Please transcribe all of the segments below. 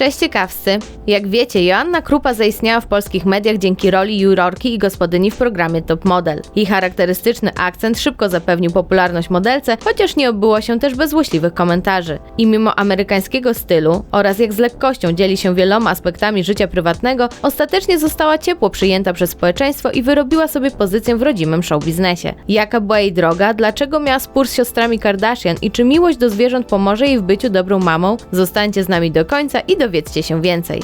Cześć ciekawscy! Jak wiecie, Joanna Krupa zaistniała w polskich mediach dzięki roli jurorki i gospodyni w programie Top Model. Jej charakterystyczny akcent szybko zapewnił popularność modelce, chociaż nie obyło się też bez złośliwych komentarzy. I mimo amerykańskiego stylu oraz jak z lekkością dzieli się wieloma aspektami życia prywatnego, ostatecznie została ciepło przyjęta przez społeczeństwo i wyrobiła sobie pozycję w rodzimym showbiznesie. Jaka była jej droga, dlaczego miała spór z siostrami Kardashian i czy miłość do zwierząt pomoże jej w byciu dobrą mamą? Zostańcie z nami do końca i dowiedzcie się więcej.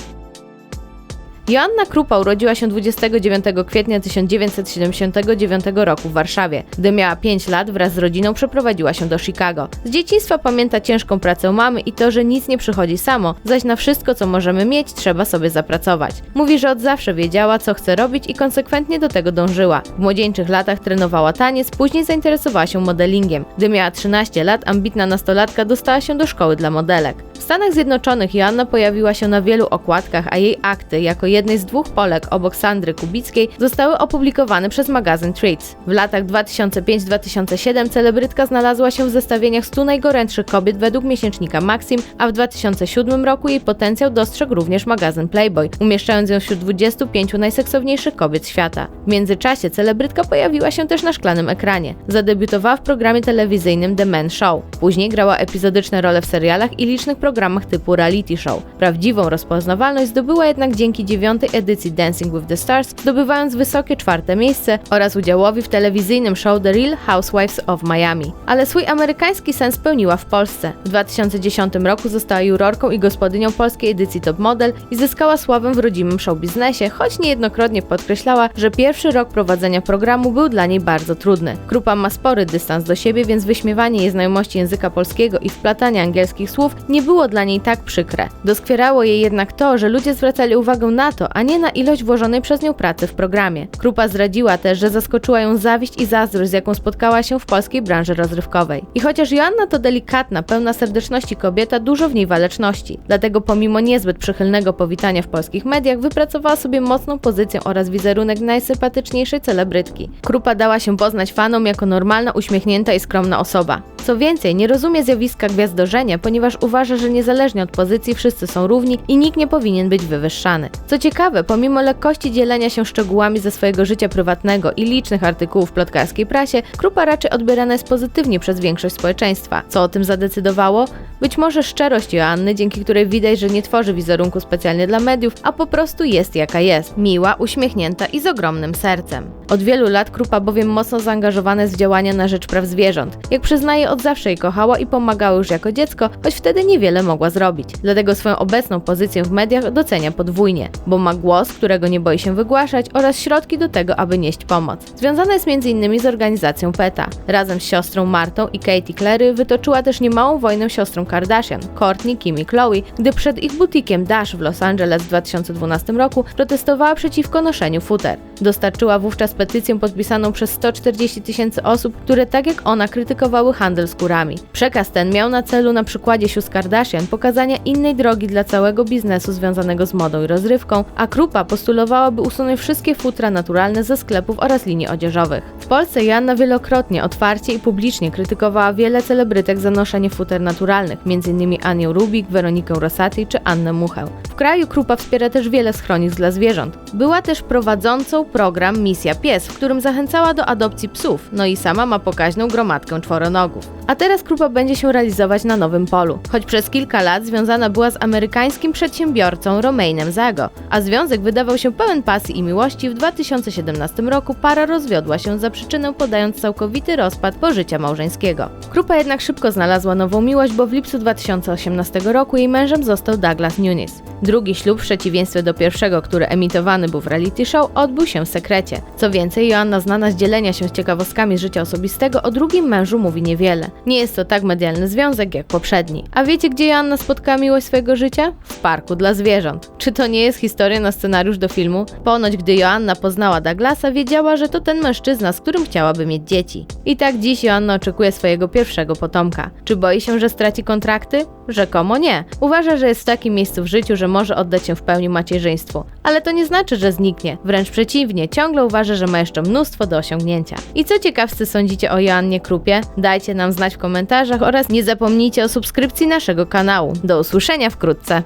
Joanna Krupa urodziła się 29 kwietnia 1979 roku w Warszawie. Gdy miała 5 lat, wraz z rodziną przeprowadziła się do Chicago. Z dzieciństwa pamięta ciężką pracę mamy i to, że nic nie przychodzi samo, zaś na wszystko, co możemy mieć, trzeba sobie zapracować. Mówi, że od zawsze wiedziała, co chce robić i konsekwentnie do tego dążyła. W młodzieńczych latach trenowała taniec, później zainteresowała się modelingiem. Gdy miała 13 lat, ambitna nastolatka dostała się do szkoły dla modelek. Stanach Zjednoczonych Joanna pojawiła się na wielu okładkach, a jej akty, jako jednej z dwóch Polek obok Sandry Kubickiej, zostały opublikowane przez magazyn Treats. W latach 2005-2007 celebrytka znalazła się w zestawieniach 100 najgorętszych kobiet według miesięcznika Maxim, a w 2007 roku jej potencjał dostrzegł również magazyn Playboy, umieszczając ją wśród 25 najseksowniejszych kobiet świata. W międzyczasie celebrytka pojawiła się też na szklanym ekranie. Zadebiutowała w programie telewizyjnym The Men Show. Później grała epizodyczne role w serialach i licznych programach typu reality show. Prawdziwą rozpoznawalność zdobyła jednak dzięki dziewiątej edycji Dancing with the Stars, zdobywając wysokie czwarte miejsce oraz udziałowi w telewizyjnym show The Real Housewives of Miami. Ale swój amerykański sen spełniła w Polsce. W 2010 roku została jurorką i gospodynią polskiej edycji Top Model i zyskała sławę w rodzimym showbiznesie, choć niejednokrotnie podkreślała, że pierwszy rok prowadzenia programu był dla niej bardzo trudny. Grupa ma spory dystans do siebie, więc wyśmiewanie jej znajomości języka polskiego i wplatanie angielskich słów nie było dla niej tak przykre. Doskwierało jej jednak to, że ludzie zwracali uwagę na to, a nie na ilość włożonej przez nią pracy w programie. Krupa zdradziła też, że zaskoczyła ją zawiść i zazdrość, z jaką spotkała się w polskiej branży rozrywkowej. I chociaż Joanna to delikatna, pełna serdeczności kobieta, dużo w niej waleczności. Dlatego pomimo niezbyt przychylnego powitania w polskich mediach, wypracowała sobie mocną pozycję oraz wizerunek najsympatyczniejszej celebrytki. Krupa dała się poznać fanom jako normalna, uśmiechnięta i skromna osoba. Co więcej, nie rozumie zjawiska gwiazdorzenia, ponieważ uważa, że niezależnie od pozycji wszyscy są równi i nikt nie powinien być wywyższany. Co ciekawe, pomimo lekkości dzielenia się szczegółami ze swojego życia prywatnego i licznych artykułów w plotkarskiej prasie, Krupa raczej odbierana jest pozytywnie przez większość społeczeństwa. Co o tym zadecydowało? Być może szczerość Joanny, dzięki której widać, że nie tworzy wizerunku specjalnie dla mediów, a po prostu jest jaka jest. Miła, uśmiechnięta i z ogromnym sercem. Od wielu lat Krupa bowiem mocno zaangażowana jest w działania na rzecz praw zwierząt. Jak przyznaje, od zawsze jej kochała i pomagała już jako dziecko, choć wtedy niewiele mogła zrobić. Dlatego swoją obecną pozycję w mediach docenia podwójnie, bo ma głos, którego nie boi się wygłaszać oraz środki do tego, aby nieść pomoc. Związana jest m.in. z organizacją PETA. Razem z siostrą Martą i Katie Clary wytoczyła też niemałą wojnę siostrą Kardashian, Kourtney, Kim i Chloe, gdy przed ich butikiem Dash w Los Angeles w 2012 roku protestowała przeciwko noszeniu futer. Dostarczyła wówczas petycję podpisaną przez 140 tysięcy osób, które tak jak ona krytykowały handel skórami. Przekaz ten miał na celu na przykładzie sióstr Kardashian pokazania innej drogi dla całego biznesu związanego z modą i rozrywką, a Krupa postulowała, by usunąć wszystkie futra naturalne ze sklepów oraz linii odzieżowych. W Polsce Joanna wielokrotnie, otwarcie i publicznie krytykowała wiele celebrytek za noszenie futer naturalnych, m.in. Anię Rubik, Weronikę Rosati czy Annę Muchę. W kraju Krupa wspiera też wiele schronisk dla zwierząt. Była też prowadzącą program Misja Pies, w którym zachęcała do adopcji psów, no i sama ma pokaźną gromadkę czworonogów. A teraz Krupa będzie się realizować na nowym polu. Choć przez kilka lat związana była z amerykańskim przedsiębiorcą Romainem Zago, a związek wydawał się pełen pasji i miłości, w 2017 roku para rozwiodła się za przyczynę podając całkowity rozpad pożycia małżeńskiego. Krupa jednak szybko znalazła nową miłość, bo w lipcu 2018 roku jej mężem został Douglas Nunes. Drugi ślub, w przeciwieństwie do pierwszego, który emitowany był w reality show, odbył się w sekrecie. Co więcej, Joanna znana z dzielenia się ciekawostkami życia osobistego o drugim mężu mówi niewiele. Nie jest to tak medialny związek jak poprzedni. A wiecie, gdzie Joanna spotkała miłość swojego życia? W parku dla zwierząt. Czy to nie jest historia na scenariusz do filmu? Ponoć, gdy Joanna poznała Douglasa, wiedziała, że to ten mężczyzna, z którym chciałaby mieć dzieci. I tak dziś Joanna oczekuje swojego pierwszego potomka. Czy boi się, że straci kontrakty? Rzekomo nie. Uważa, że jest w takim miejscu w życiu, że może oddać się w pełni macierzyństwu. Ale to nie znaczy, że zniknie. Wręcz przeciwnie, ciągle uważa, że ma jeszcze mnóstwo do osiągnięcia. I co ciekawcy sądzicie o Joannie Krupie? Dajcie nam znać w komentarzach oraz nie zapomnijcie o subskrypcji naszego kanału. Do usłyszenia wkrótce.